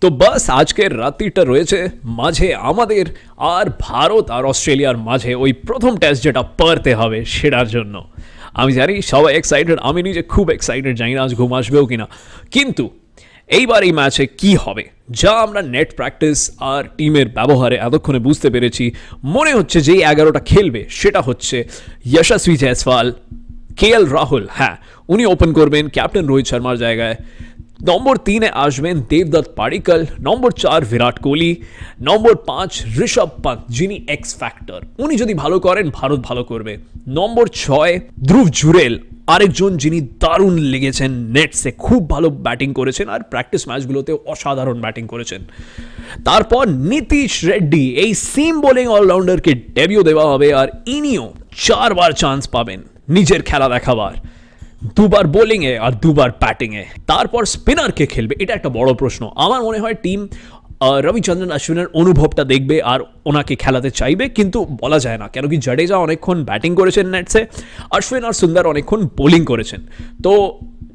তো বাস, আজকের রাত্রিটা রয়েছে মাঝে আমাদের আর ভারত আর অস্ট্রেলিয়ার মাঝে ওই প্রথম টেস্ট যেটা পারতে হবে সেটার জন্য। আমি জানি সবাই এক্সাইটেড আমি নিজে খুব এক্সাইটেড জানি না আজ ঘুম আসবেও কিনা। কিন্তু এইবার এই ম্যাচে কি হবে? যা আমরা নেট প্র্যাকটিস আর টিমের ব্যবহারে এতক্ষণে বুঝতে পেরেছি। মনে হচ্ছে যেই এগারোটা খেলবে, সেটা হচ্ছে যশস্বী জয়সওয়াল কে এল রাহুল হ্যাঁ উনি ওপেন করবেন ক্যাপ্টেন রোহিত শর্মার জায়গায়। নম্বর তিনে আসবেন দেবদত্ত পাডিকল নম্বর চার বিরাট কোহলি নম্বর পাঁচ ঋষভ পান্ত যিনি এক্স ফ্যাক্টর উনি যদি ভালো করেন ভারত ভালো করবে নম্বর ছয় ধ্রুব জুরেল আরেকজন যিনি দারুণ লেগেছেন নেটসে খুব ভালো ব্যাটিং করেছেন আর প্র্যাকটিস ম্যাচগুলোতে অসাধারণ ব্যাটিং করেছেন তারপর নীতিশ রেড্ডি এই সিম বোলিং অলরাউন্ডারকে ডেবিউ দেওয়া হবে আর ইনিও চারবার চান্স পাবেন নিজের খেলা দেখাবার দুবার বোলিংয়ে আর দুবার ব্যাটিংয়ে তারপর স্পিনারকে খেলবে? এটা একটা বড় প্রশ্ন। আমার মনে হয় টিম রবিচন্দ্রন অশ্বিনের অনুভবটা দেখবে আর ওনাকে খেলাতে চাইবে, কিন্তু বলা যায় না। কেন কি জাডেজা অনেকক্ষণ ব্যাটিং করেছেন নেটসে অশ্বিন আর সুন্দর অনেকক্ষণ বোলিং করেছেন। তো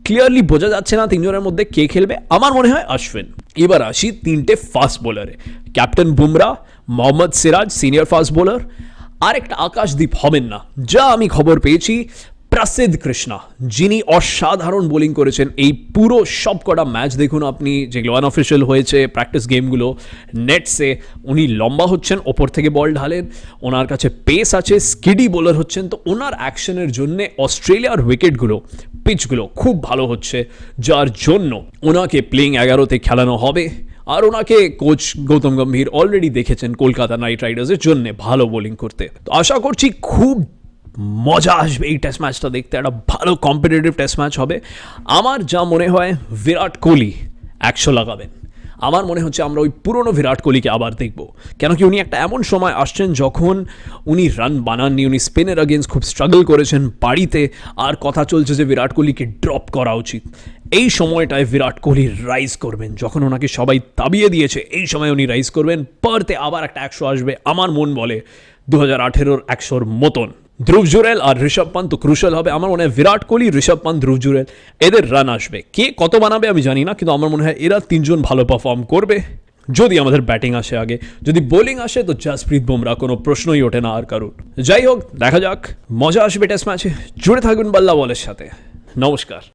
ক্লিয়ারলি বোঝা যাচ্ছে না তিনজনের মধ্যে কে খেলবে। আমার মনে হয় অশ্বিন। এবার আসি তিনটে fast বোলারে captain Bumrah, Mohammad Siraj senior fast bowler আর একটা আকাশদীপ হবেন না। যা আমি খবর পেয়েছি প্রসিদ্ধ কৃষ্ণা, যিনি অসাধারণ বোলিং করেছেন। এই পুরো সবকটা ম্যাচ দেখুন আপনি, যেগুলো আনঅফিসিয়াল হয়েছে প্র্যাকটিস গেমগুলো নেটসে উনি লম্বা হচ্ছেন, ওপর থেকে বল ঢালেন, ওনার কাছে পেস আছে স্কিডি বোলার হচ্ছেন, তো ওনার অ্যাকশনের জন্যে অস্ট্রেলিয়ার উইকেটগুলো পিচগুলো খুব ভালো হচ্ছে। যার জন্য ওনাকে প্লেইং এগারোতে খেলানো হবে, আর ওনাকে কোচ গৌতম গম্ভীর অলরেডি দেখেছেন কলকাতা নাইট রাইডার্সের জন্য ভালো বোলিং করতে। তো আশা করছি খুব মজা আসবে এই টেস্ট ম্যাচটা দেখতে, একটা ভালো কম্পিটিটিভ টেস্ট ম্যাচ হবে। আমার যা মনে হয়, বিরাট কোহলি একশো লাগাবেন। আমার মনে হচ্ছে আমরা ওই পুরনো বিরাট কোহলিকে আবার দেখব। কেন কি উনি একটা এমন সময় আসছেন যখন উনি রান বানাননি, উনি স্পেনের আগেন্স খুব স্ট্রাগল করেছেন বাড়িতে, আর কথা চলছে যে বিরাট কোহলিকে ড্রপ করা উচিত। এই সময়টায় বিরাট কোহলি রাইজ করবেন, যখন ওনাকে সবাই তাবিয়ে দিয়েছে, এই সময় উনি রাইজ করবেন। পারতে আবার একটা একশো আসবে, আমার মন বলে দু হাজার আঠেরোর একশোর মতন। ধ্রুব জুরেল আর ঋষভ পান্ত তো ক্রুশাল হবে। আমার মনে হয় বিরাট কোহলি, ঋষভ পান্ত ধ্রুব জুরেল এদের রান আসবে। কে কত বানাবে আমি জানি না, কিন্তু আমার মনে হয় এরা তিনজন ভালো পারফর্ম করবে। যদি আমাদের ব্যাটিং আসে আগে। যদি বোলিং আসে, তো জাসপ্রীত বুমরা, কোনো প্রশ্নই ওঠে না আর কারুর। যাই হোক, দেখা যাক। মজা আসবে টেস্ট ম্যাচে জুড়ে থাকবেন বাল্লা বলের সাথে। নমস্কার।